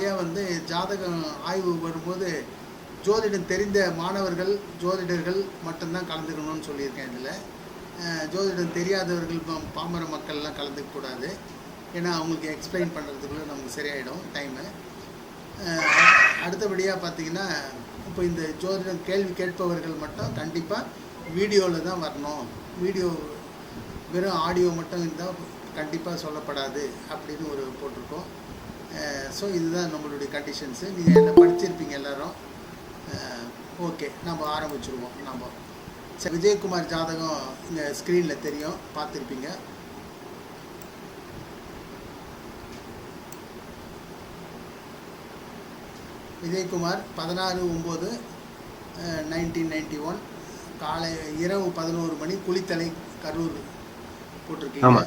நிறையா வந்து ஜாதகம் ஆய்வு வரும்போது ஜோதிடம் தெரிந்த மாணவர்கள் ஜோதிடர்கள் மட்டும்தான் கலந்துக்கணும்னு சொல்லியிருக்கேன் இதில். ஜோதிடம் தெரியாதவர்கள் பா- பாமர மக்கள்லாம் கலந்துக்கக்கூடாது ஏன்னா அவங்களுக்கு எக்ஸ்பிளைன் பண்ணுறதுக்குள்ளே நமக்கு சரியாயிடும் டைமு அடுத்தபடியாக பார்த்தீங்கன்னா இப்போ இந்த ஜோதிடம் கேள்வி கேட்பவர்கள் மட்டும் கண்டிப்பாக வீடியோவில் தான் வரணும். வீடியோ வெறும் ஆடியோ மட்டும் இருந்தால் கண்டிப்பாக சொல்லப்படாது அப்படின்னு ஒரு போட்டிருக்கோம். ஸோ இதுதான் நம்மளுடைய கண்டிஷன்ஸு நீங்கள் என்ன படிச்சிருப்பீங்க எல்லாரும்? ஓகே நம்ம ஆரம்பிச்சிருவோம். நம்ம சரி விஜயகுமார் ஜாதகம் இங்கே ஸ்க்ரீனில் தெரியும். பார்த்துருப்பீங்க. விஜயகுமார் பதினாறு ஒம்பது நைன்டீன் நைன்டி ஒன் காலை இரவு பதினோரு மணி குளித்தலை கரூர் போட்டிருக்கீங்க.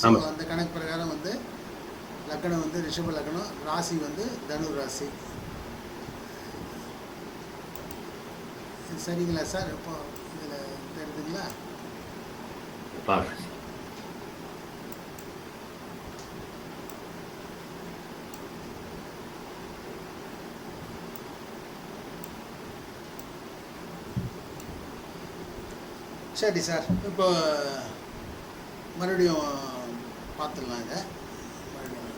ஸோ. அந்த கணக்கு பிரகாரம் வந்து லக்னம் வந்து ரிஷப லக்னம் ராசி வந்து தனு ராசி. சரிங்களா சார்? இப்போ இதில் பார்க்குறேன் சரி சார். இப்போ மறுபடியும் பார்த்துடலாங்க மறுபடியும்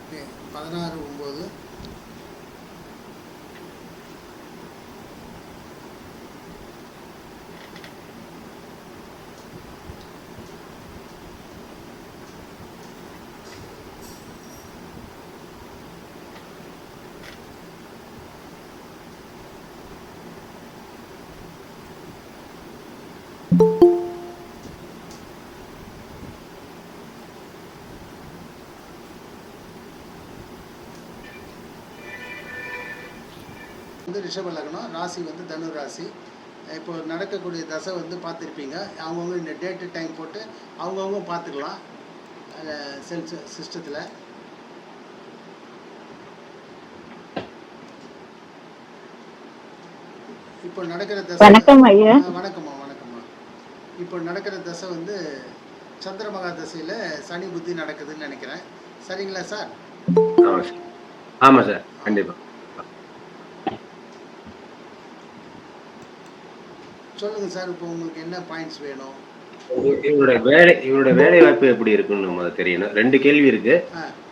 ஓகே பதினாறு ஒம்பது வந்து ரிஷப லக்னம் ராசி வந்து தனு ராசி. இப்போ நடக்கக்கூடிய தசை வந்து பார்த்துருப்பீங்க. அவங்கவுங்க இந்த டேட்டு டைம் போட்டு அவங்கவுங்க பார்த்துக்கலாம். செல் சிஸ்டத்தில் இப்போ நடக்கிற தசை வணக்கம் ஐயா. ஆ, வணக்கம்மா வணக்கம்மா. இப்போ நடக்கிற தசை வந்து சந்திரமகா தசையில் சனி புத்தி நடக்குதுன்னு நினைக்கிறேன். சரிங்களா சார்? ஆமாம் சார். கண்டிப்பாக சொல்லுங்கள் சார் இப்போ உங்களுக்கு என்ன பாயிண்ட்ஸ் வேணும்? இவருடைய வேலை இவருடைய வேலை வாய்ப்பு எப்படி இருக்குன்னு நம்ம தெரியணும். ரெண்டு கேள்வி இருக்கு.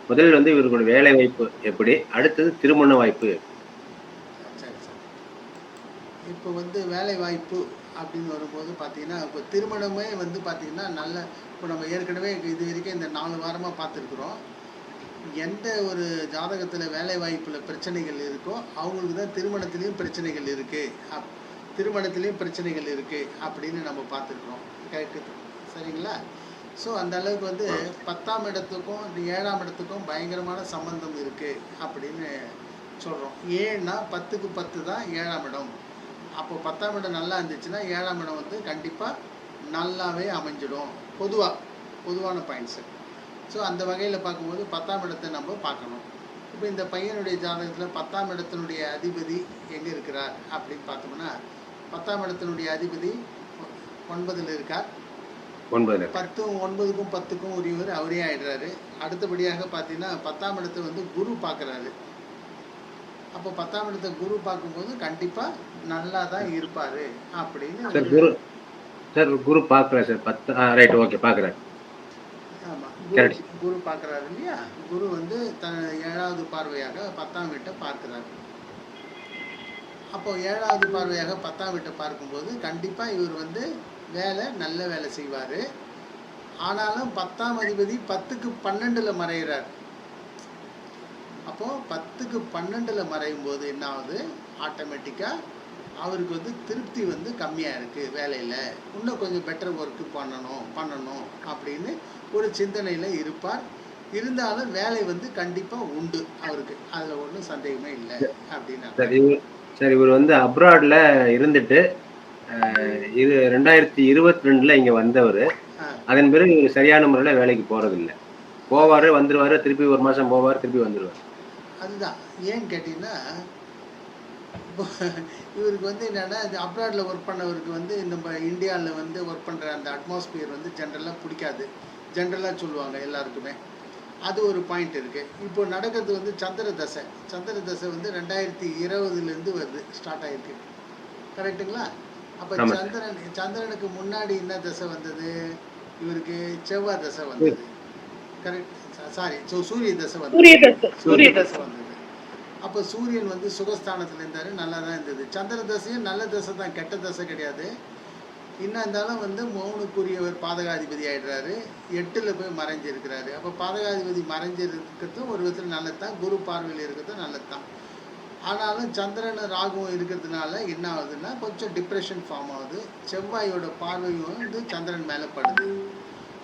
முதல்ல வந்து இவருடைய வேலை வாய்ப்பு எப்படி அடுத்தது திருமண வாய்ப்பு. இப்போ வந்து வேலை வாய்ப்பு அப்படின்னு வரும்போது பார்த்தீங்கன்னா இப்போ திருமணமே வந்து பார்த்தீங்கன்னா நல்ல இப்போ நம்ம ஏற்கனவே இது வரைக்கும் இந்த நாலு வாரமாக பார்த்துருக்குறோம் எந்த ஒரு ஜாதகத்தில் வேலை வாய்ப்பில் பிரச்சனைகள் இருக்கோ அவங்களுக்கு தான் திருமணத்துலேயும் பிரச்சனைகள் இருக்குது அப் திருமணத்துலேயும் பிரச்சனைகள் இருக்குது அப்படின்னு நம்ம பார்த்துருக்குறோம் கரெக்டு சரிங்களா? ஸோ அந்த அளவுக்கு வந்து பத்தாம் இடத்துக்கும் ஏழாம் இடத்துக்கும் பயங்கரமான சம்பந்தம் இருக்குது அப்படின்னு சொல்கிறோம் ஏன்னா பத்துக்கு பத்து தான் ஏழாம் இடம். அப்போ பத்தாம் இடம் நல்லா இருந்துச்சுன்னா ஏழாம் இடம் வந்து கண்டிப்பாக நல்லாவே அமைஞ்சிடும். பொதுவாக பொதுவான பாயிண்ட்ஸு ஸோ அந்த வகையில் பார்க்கும்போது பத்தாம் இடத்தை நம்ம பார்க்கணும். இப்போ இந்த பையனுடைய ஜாதகத்தில் பத்தாம் இடத்தினுடைய அதிபதி எங்கே இருக்கிறார் அப்படின்னு பார்த்தோம்னா பத்தாம் இடத்தினுடைய அதிபதி ஒன்பதில் இருக்கார். ஒன்பதுல பத்தும் ஒன்பதுக்கும் பத்துக்கும் உரியவர் அவரே ஆயிடுறாரு. அடுத்தபடியாக பார்த்தீங்கன்னா பத்தாம் இடத்தை வந்து குரு பார்க்குறாரு. அப்போ பத்தாம் இடத்தை குரு பார்க்கும்போது கண்டிப்பாக நல்லா தான் இருப்பார் அப்படின்னு குரு சார் குரு பார்க்குறேன் சார். பத்து ரைட் ஓகே பார்க்குறேன் ஆமாம். குரு பார்க்குறாரு இல்லையா? குரு வந்து தன் ஏழாவது பார்வையாக பத்தாம் வீட்டை பார்க்கிறார். அப்போ ஏழாவது பார்வையாக பத்தாம் வீட்டை பார்க்கும்போது கண்டிப்பாக இவர் வந்து வேலை நல்ல வேலை செய்வார். ஆனாலும் பத்தாம் அதிபதி பத்துக்கு பன்னெண்டில் மறைகிறார் அப்போது பத்துக்கு பன்னெண்டில் மறையும் போது என்ன ஆகுது ஆட்டோமேட்டிக்காக அவருக்கு வந்து திருப்தி வந்து கம்மியாக இருக்குது வேலையில். இன்னும் கொஞ்சம் பெட்டர் ஒர்க்கு பண்ணணும் பண்ணணும் அப்படின்னு ஒரு சிந்தனையில் இருப்பார். இருந்தாலும் வேலை வந்து கண்டிப்பாக உண்டு அவருக்கு. அதில் ஒன்றும் சந்தேகமே இல்லை அப்படின்னு சார் இவர் வந்து அப்ராட்ல இருந்துட்டு இது ரெண்டாயிரத்தி இருபத்தி ரெண்டுல இங்க வந்தவர். அதன் பிறகு இவர் சரியான முறையில் வேலைக்கு போறது இல்ல போவாரு வந்துருவாரு திருப்பி ஒரு மாசம் போவார் திருப்பி வந்துருவார். அதுதான். ஏன்னு கேட்டிங்கன்னா இவருக்கு வந்து என்னென்னா அப்ராடில் ஒர்க் பண்ணவருக்கு வந்து நம்ம இந்தியாவில் வந்து ஒர்க் பண்ணுற அந்த அட்மாஸ்பியர் வந்து ஜென்ரலாக பிடிக்காது. ஜென்ரலாக சொல்லுவாங்க எல்லாருக்குமே. அது ஒரு பாயிண்ட் இருக்கு. இப்போ நடக்கிறது வந்து சந்திர தசை சந்திர தசை வந்து ரெண்டாயிரத்தி இருபதுலேருந்து வருது ஸ்டார்ட் ஆயிருக்கு. கரெக்ட்டுங்களா அப்போ. சந்திரன் சந்திரனுக்கு முன்னாடி என்ன தசை வந்தது? இவருக்கு செவ்வாய் தசை வந்தது. கரெக்ட் சாரி சூரிய தசை வந்தது. சூரிய தசை சூரிய சூரிய தசை. தசை வந்தது. அப்போ சூரியன் வந்து சுகஸ்தானத்தில் இருந்தார் நல்லா தான் இருந்தது. சந்திர தசையும் நல்ல தசை தான் கெட்ட தசை கிடையாது. என்ன இருந்தாலும் வந்து மௌனுக்குரியவர் பாதகாதிபதி ஆகிடுறாரு எட்டில் போய் மறைஞ்சிருக்கிறாரு. அப்போ பாதகாதிபதி மறைஞ்சிருக்கிறதும் ஒரு விதத்தில் நல்லது தான் குரு பார்வையில் இருக்கிறதும் நல்லது தான் ஆனாலும் சந்திரன் ராகுவும் இருக்கிறதுனால என்ன ஆகுதுன்னா கொஞ்சம் டிப்ரெஷன் ஃபார்ம் ஆகுது. செவ்வாயோட பார்வையும் வந்து சந்திரன் மேலே படுது.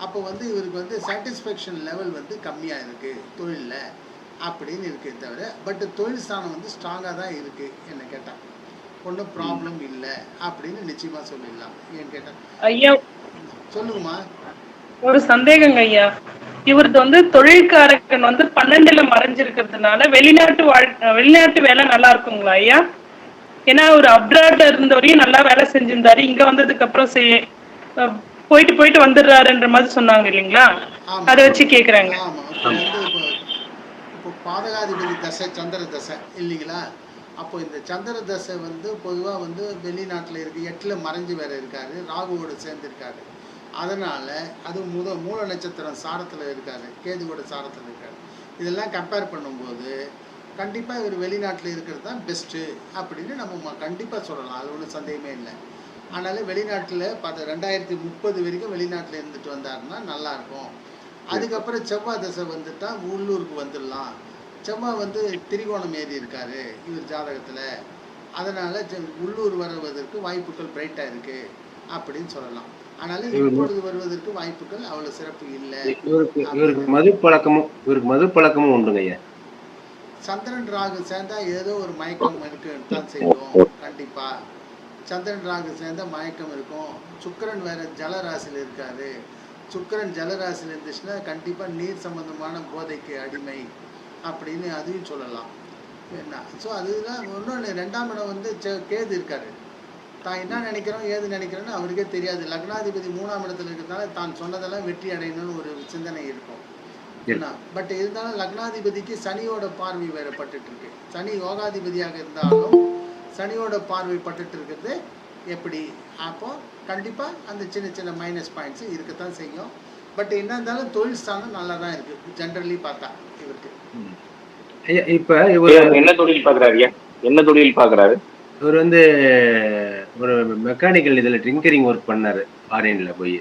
அப்போ வந்து இவருக்கு வந்து சாட்டிஸ்ஃபேக்ஷன் லெவல் வந்து கம்மியாக இருக்குது தொழிலில் அப்படின்னு இருக்கே தவிர பட் தொழில் ஸ்தானம் வந்து ஸ்ட்ராங்காக தான் இருக்குது என்ன கேட்டால் ஒன்றும் ப்ராப்ளம் இல்லை அப்படின்னு நிச்சயமாக சொல்லிடலாம். ஏன்னு கேட்டால் ஐயா சொல்லுங்கம்மா. ஒரு சந்தேகங்க ஐயா. இவரது வந்து தொழில்காரகன் வந்து பன்னெண்டுல மறைஞ்சிருக்கிறதுனால வெளிநாட்டு வாழ் வெளிநாட்டு வேலை நல்லா இருக்குங்களா ஐயா? ஏன்னா ஒரு அப்ராட்ல இருந்த வரையும் நல்லா வேலை செஞ்சிருந்தாரு. இங்க வந்ததுக்கு அப்புறம் போயிட்டு போயிட்டு வந்துடுறாருன்ற மாதிரி சொன்னாங்க இல்லைங்களா. அதை வச்சு கேக்குறாங்க. பாதகாதிபதி தசை சந்திர தசை இல்லைங்களா? அப்போ இந்த சந்திர தசை வந்து பொதுவாக வந்து வெளிநாட்டில் இருக்கு எட்டில் மறைஞ்சு வேற இருக்காரு ராகுவோட சேர்ந்து இருக்காரு. அதனால அது முத மூல நட்சத்திரம் சாரத்தில் இருக்காரு கேதுவோட சாரத்தில் இருக்காரு. இதெல்லாம் கம்பேர் பண்ணும்போது கண்டிப்பாக இவர் வெளிநாட்டில் இருக்கிறது தான் பெஸ்ட்டு அப்படின்னு நம்ம கண்டிப்பாக சொல்லலாம் அது ஒன்றும் சந்தேகமே இல்லை. அதனால வெளிநாட்டில் பார்த்து ரெண்டாயிரத்தி முப்பது வரைக்கும் வெளிநாட்டில் இருந்துட்டு வந்தாருன்னா நல்லா இருக்கும். அதுக்கப்புறம் செவ்வாய் தசை வந்துட்டா உள்ளூருக்கு வந்துடலாம். செவ்வாய் வந்து திரிகோணம் ஏறி இருக்காரு இவர் ஜாதகத்தில். அதனால உள்ளூர் வருவதற்கு வாய்ப்புகள் பிரைட்டாக இருக்கு அப்படின்னு சொல்லலாம். அதனால இப்பொழுது வருவதற்கு வாய்ப்புகள் அவ்வளவு சிறப்பு இல்லை. இவருக்கு மது பழக்கமும் இவருக்கு மது பழக்கமும் உண்டுங்க சந்திரன் ராகு சேர்ந்தா ஏதோ ஒரு மயக்கம் இருக்குன்னு தான் செய்யும் கண்டிப்பா. சந்திரன் ராகு சேர்ந்தா மயக்கம் இருக்கும். சுக்கிரன் வேற ஜலராசியில் இருக்காரு. சுக்கிரன் ஜலராசியில் இருந்துச்சுன்னா கண்டிப்பா நீர் சம்பந்தமான போதைக்கு அடிமை. அப்படின்னு அதையும் சொல்லலாம். என்ன? ஸோ அதுதான் இன்னொன்று ரெண்டாம் இடம் வந்து கேது இருக்காரு. தான் என்ன நினைக்கிறோம் ஏது நினைக்கிறோன்னு அவருக்கே தெரியாது. லக்னாதிபதி மூணாம் இடத்துல இருக்கிறதுனால தான் சொன்னதெல்லாம் வெற்றி அடையணும்னு ஒரு சிந்தனை இருக்கும். என்ன? பட் இருந்தாலும் லக்னாதிபதிக்கு சனியோட பார்வை வேற பட்டுட்டு இருக்கு சனி யோகாதிபதியாக இருந்தாலும் சனியோட பார்வை பட்டுட்டு இருக்கிறது எப்படி? அப்போ கண்டிப்பா அந்த சின்ன சின்ன மைனஸ் பாயிண்ட்ஸ் இருக்கத்தான் செய்யும். பட் என்ன இருந்தாலும் தொழில் ஸ்தானம் நல்லா தான் இருக்கு. ஜென்ரலி பார்த்தா. இவருக்கு. ஐயா இப்ப இவர் என்ன தொழில் பாக்குறாரு என்ன தொழில் பாக்குறாரு இவர் வந்து ஒரு மெக்கானிக்கல் இதுல ட்ரிங்கரிங் ஒர்க் பண்ணாரு ஃபாரின்ல போய்.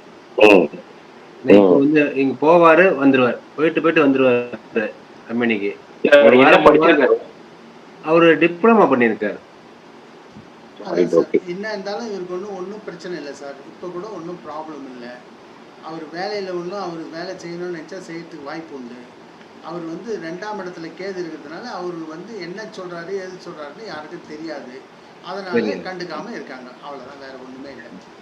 இப்போ வந்து இங்க போவாரு வந்துருவார். போயிட்டு போயிட்டு வந்துருவாரு கம்பெனிக்கு. அவரு டிப்ளமா பண்ணியிருக்காரு. okay. என்ன இருந்தாலும் இவருக்கு ஒன்றும் ஒன்றும் பிரச்சனை இல்லை சார். இப்போ கூட ஒன்றும் ப்ராப்ளம் இல்லை. அவர் வேலையில் ஒன்றும் அவர் வேலை செய்யணும்னு நினச்சா செய்யறதுக்கு வாய்ப்பு உண்டு. அவர் வந்து ரெண்டாம் இடத்துல கேது இருக்கிறதுனால அவர் வந்து என்ன சொல்றாரு எது சொல்றாருன்னு யாருக்கும் தெரியாது. அதனால. கண்டுக்காம இருக்காங்க. அவ்வளவுதான். வேற ஒண்ணுமே இல்லை.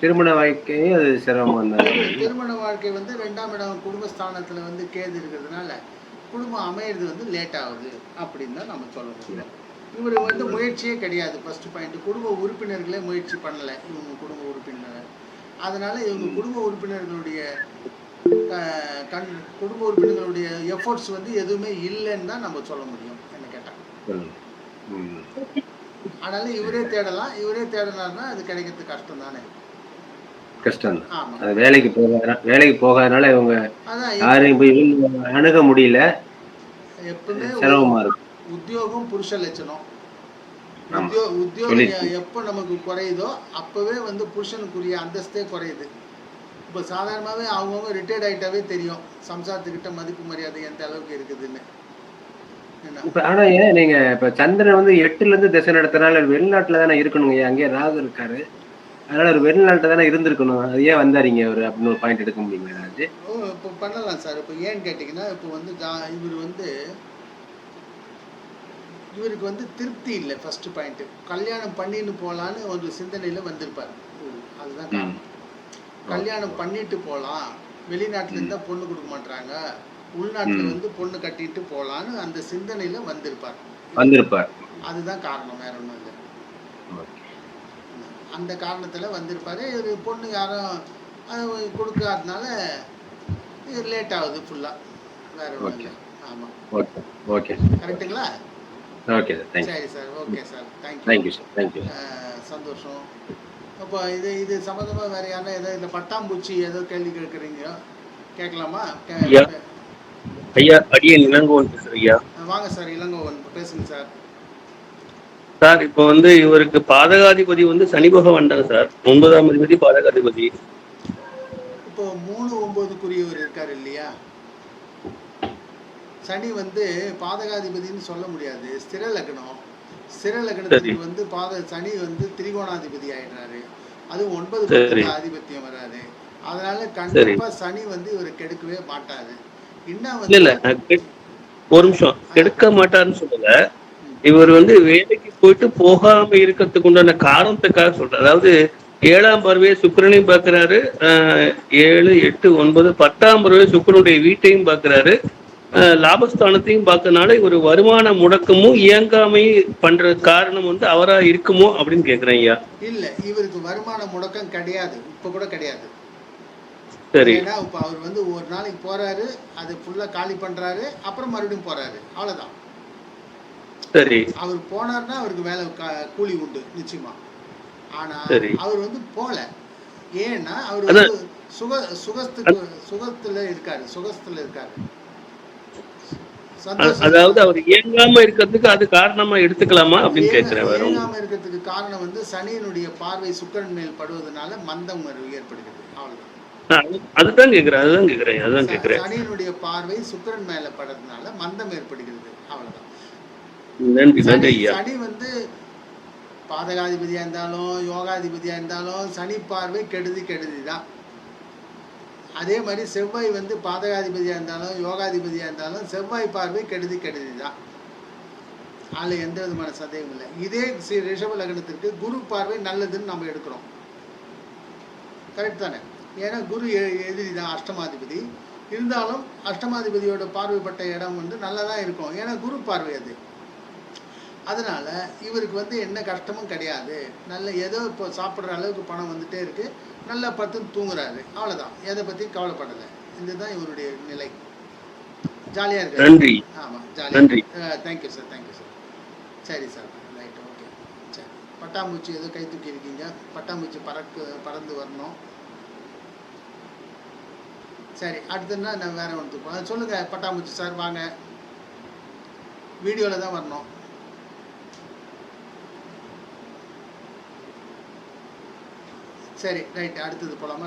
திருமண வாழ்க்கையும் அது சிரமம் திருமண வாழ்க்கை வந்து ரெண்டாம் இடம் குடும்பஸ்தானத்துல வந்து கேது இருக்கிறதுனால குடும்பம் அமையிறது வந்து லேட் ஆகுது அப்படின்னு தான் நம்ம சொல்ல முடியும். இவர் வந்து முயற்சியே கிடையாது. ஃபர்ஸ்ட் பாயிண்ட் குடும்ப உறுப்பினர்களே முயற்சி பண்ணல இவங்க குடும்ப உறுப்பினர். அதனால இவங்க குடும்ப உறுப்பினர்களுடைய கண் குடும்ப உறுப்பினர்களுடைய எஃபோர்ட்ஸ் வந்து எதுவுமே இல்லைன்னு தான் நம்ம சொல்ல முடியும் என்ன கேட்டா. ம். அதனால இவரே தேடலாம் இவரே தேடினார்னா அது கிடைக்கிறது கஷ்டம் தானே கஷ்டம் அது வேலைக்கு போகாத வேலைக்கு போகாதனால இவங்க யாரையும் போய் அணுக முடியல. சிரமமா இருக்கு. உத்தியோகம் புருஷ லட்சணம். உத்தியோகம் எப்போ நமக்கு குறையுதோ அப்பவே வந்து புருஷனுக்குரிய அந்தஸ்தே குறையுது. இப்போ சாதாரணமாகவே அவங்கவுங்க ரிட்டையர்ட் ஆயிட்டாவே தெரியும். சம்சாரத்துக்கிட்ட மதிப்பு மரியாதை எந்த அளவுக்கு இருக்குதுன்னு. ஆனா ஏன் நீங்க இப்ப சந்திரன் வந்து எட்டுல இருந்து திசை நடத்தினால வெளிநாட்டுல தானே இருக்கணுங்க. அங்கேயே ராகு இருக்காரு. அதனால ஒரு வெளிநாட்டுல தானே இருந்திருக்கணும். அது ஏன் வந்தாருங்க அவரு அப்படின்னு ஒரு பாயிண்ட் எடுக்க ஏதாச்சும் ஓ இப்போ பண்ணலாம் சார். இப்போ ஏன்னு கேட்டிங்கன்னா இப்போ வந்து இவர் வந்து இவருக்கு வந்து திருப்தி இல்லை ஃபர்ஸ்ட் பாயிண்ட் கல்யாணம் பண்ணின்னு போகலான்னு ஒரு சிந்தனையில வந்திருப்பார். அதுதான் காரணம். கல்யாணம் பண்ணிட்டு போகலாம் வெளிநாட்டுல இருந்தா பொண்ணு கொடுக்க மாட்டாங்க உள்நாட்டுல. வந்து பொண்ணு கட்டிட்டு போகலான்னு அந்த சிந்தனையில வந்திருப்பார். வந்திருப்பார். அதுதான் காரணம் வேற ஒன்றும் இல்லை. அந்த காரணத்துல வந்திருப்பாரு. பொண்ணு யாரும் கொடுக்காதனால இது லேட் ஆகுது ஃபுல்லாக வேற ஒன்றும். இல்லை. ஆமாம் ஓகே. கரெக்டுங்களா ஓகே சார். சரி sir. Okay sir. Thank you thank you sir thank you சந்தோஷம். அப்போ இது இது சம்மந்தமாக வேறு யாரும் ஏதோ இல்லை பட்டாம்பூச்சி ஏதோ கேள்வி கேட்குறீங்க. கேட்கலாமா? ஐயா. அடியன் இளங்கோவன் பேசுறேன் ஐயா. வாங்க சார் இளங்கோவன். பேசுங்க சார். சார் இப்போ வந்து இவருக்கு பாதகாதிபதி வந்து சனி பகவான் தான் சார்? ஒன்பதாம் அதிபதி பாதகாதிபதி. இப்போ மூணு ஒன்பதுக்குரியவர் இருக்கார் இல்லையா? சனி வந்து பாதகாதிபதின்னு சொல்ல முடியாது. ஸ்திர லக்னம். ஸ்திர லக்னத்துக்கு வந்து பாத சனி வந்து திரிகோணாதிபதி ஆயிடுறாரு. அது ஒன்பது. பத்துக்கு ஆதிபத்தியம் வராரு அதனால கண்டிப்பா சனி வந்து இவர் கெடுக்கவே மாட்டாரு. கெ- ஒரு நிமிஷம். கெடுக்க மாட்டாருன்னு சொல்லல. இவர் வந்து வேலைக்கு போயிட்டு போகாம இருக்கிறதுக்கு உண்டான காரணத்துக்காக சொல்றேன் அதாவது ஏழாம் பருவையை சுக்கிரனையும் பார்க்கறாரு. ஆஹ், ஏழு எட்டு ஒன்பது பத்தாம் பருவை சுக்கிரனுடைய வீட்டையும் பார்க்கறாரு. லாபஸ்தானத்தையும் பார்க்கறனால இவர் வருமான முடக்கமும் இயங்காமை பண்ற காரணம் வந்து அவரா இருக்குமோ அப்படின்னு கேக்குறேன் ஐயா. இல்ல இவருக்கு வருமான முடக்கம் கிடையாது. இப்ப கூட கிடையாது. சரி. ஏன்னா இப்ப அவர் வந்து ஒரு நாளைக்கு போறாரு அது ஃபுல்லா காலி பண்றாரு அப்புறம் மறுபடியும் போறாரு. அவ்வளவுதான். சரி. அவர் போனார்னா அவருக்கு வேலை கூலி உண்டு நிச்சயமா. ஆனா. அவர் வந்து போல. ஏன்னா அவர். வந்து சுக சுகத்துக்கு சுகத்துல இருக்காரு சுகத்துல இருக்காரு. அதாவது அவர் இயங்காம இருக்கிறதுக்கு அது காரணமா எடுத்துக்கலாமா அப்படின்னு ஒண்ணும் ஏங்காம இருக்கிறதுக்கு காரணம் வந்து சனியினுடைய பார்வை சுக்கிரன் மேல் படுவதனால மந்தம் ஏற்படுகிறது. அவ்வளவுதான். அதுதான் கேக்குறேன் அதுதான் கேக்குறேன் அதுதான் கேக்குறேன் சனியினுடைய பார்வை சுக்கிரன் மேல படுறதுனால மந்தம் ஏற்படுகிறது. அவ்வளவுதான். நன்றி நன்றி சனி ஐயா. சனி வந்து பாதகாதிபதியா இருந்தாலும் யோகாதிபதியா இருந்தாலும் சனி பார்வை கெடுதி கெடுதி தான் அதே மாதிரி செவ்வாய் வந்து பாதகாதிபதியாக இருந்தாலும் யோகாதிபதியாக இருந்தாலும் செவ்வாய் பார்வை கெடுதி கெடுதி தான் அதில் எந்த விதமான சந்தேகம் இல்லை. இதே ஸ்ரீ ரிஷப லக்னத்திற்கு குரு பார்வை நல்லதுன்னு நம்ம எடுக்கிறோம். கரெக்ட் தானே? ஏன்னா குரு எ- எதிரி தான் அஷ்டமாதிபதி. இருந்தாலும் அஷ்டமாதிபதியோட பார்வைப்பட்ட இடம் வந்து நல்லா தான் இருக்கும். ஏன்னா குரு பார்வை அது. அதனால இவருக்கு வந்து என்ன கஷ்டமும் கிடையாது. நல்ல ஏதோ இப்போ சாப்பிட்ற அளவுக்கு பணம் வந்துட்டே இருக்கு. நல்லா பத்து தூங்குறாரு. அவ்வளவுதான். எதை பத்தி கவலைப்படலை. இதுதான் இவருடைய நிலை. ஜாலியா இருக்கு நன்றி. ஆமா ஜாலியா நன்றி. Thank you sir thank you sir சரி சார் ரைட் ஓகே சரி. பட்டாம்பூச்சி ஏதோ கை தூக்கி இருக்கீங்க. பட்டாம்பூச்சி பறக்கு பறந்து வரணும். சரி அடுத்ததுன்னா நான் வேற ஒன்று சொல்லுங்க பட்டாம்பூச்சி சார் வாங்க. வீடியோவில் தான் வரணும். சரி ரைட் அடுத்தது போகலாமா